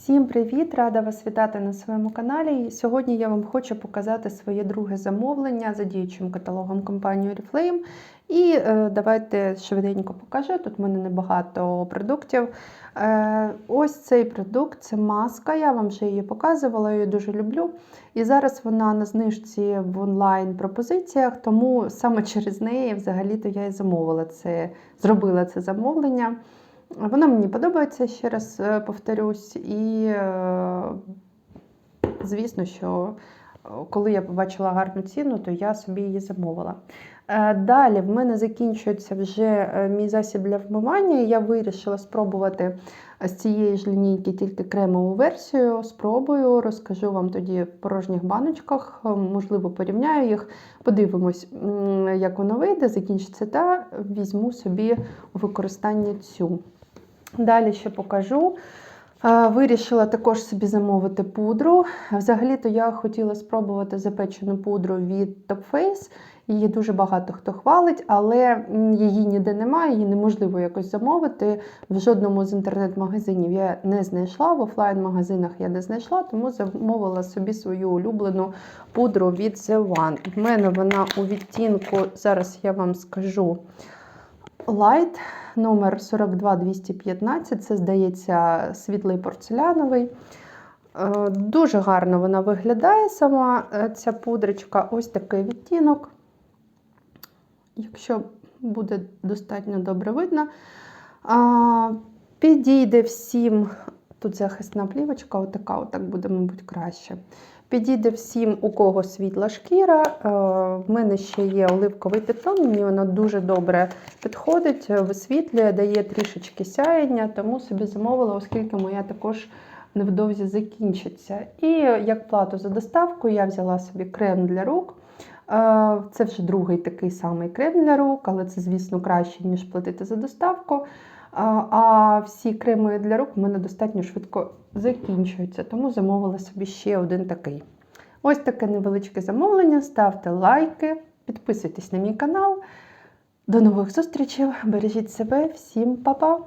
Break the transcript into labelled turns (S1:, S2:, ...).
S1: Всім привіт! Рада вас вітати на своєму каналі. Сьогодні я вам хочу показати своє друге замовлення за діючим каталогом компанії Oriflame. І е, давайте швиденько покажу. Тут в мене небагато продуктів. Е, ось цей продукт це маска. Я вам вже її показувала, її дуже люблю. І зараз вона на знижці в онлайн пропозиціях, тому саме через неї взагалі-то я і замовила це, зробила це замовлення. Вона мені подобається, ще раз е, повторюсь, і е, звісно, що е, коли я побачила гарну ціну, то я собі її замовила. Далі в мене закінчується вже мій засіб для вмивання. Я вирішила спробувати з цієї ж лінійки тільки кремову версію. Спробую, розкажу вам тоді в порожніх баночках, можливо, порівняю їх. Подивимось, як воно вийде, закінчиться та візьму собі у використання цю. Далі ще покажу. Е, Вирішила також собі замовити пудру. Взагалі-то я хотіла спробувати запечену пудру від Top Face. Її дуже багато хто хвалить, але її ніде немає, її неможливо якось замовити. В жодному з інтернет-магазинів я не знайшла, в офлайн-магазинах я не знайшла, тому замовила собі свою улюблену пудру від The One. В мене вона у відтінку, зараз я вам скажу Light номер 42215. Це, здається, світлий порцеляновий. Е, Дуже гарно вона виглядає сама е, ця пудрочка. Ось такий відтінок. Якщо буде достатньо добре видно. Підійде всім, тут захисна плівочка, отака, отак буде, мабуть, краще. Підійде всім, у кого світла шкіра. Е, В мене ще є оливковий підтон, мені воно дуже добре підходить, е, висвітлює, дає трішечки сяєння, тому собі замовила, оскільки моя також невдовзі закінчиться. І як плату за доставку я взяла собі крем для рук. Е, Це вже другий такий самий крем для рук, але це, звісно, краще, ніж платити за доставку. А, всі креми для рук в мене достатньо швидко закінчуються, тому замовила собі ще один такий. Ось таке невеличке замовлення. Ставте лайки, підписуйтесь на мій канал. До нових зустрічей! Бережіть себе, всім па-па!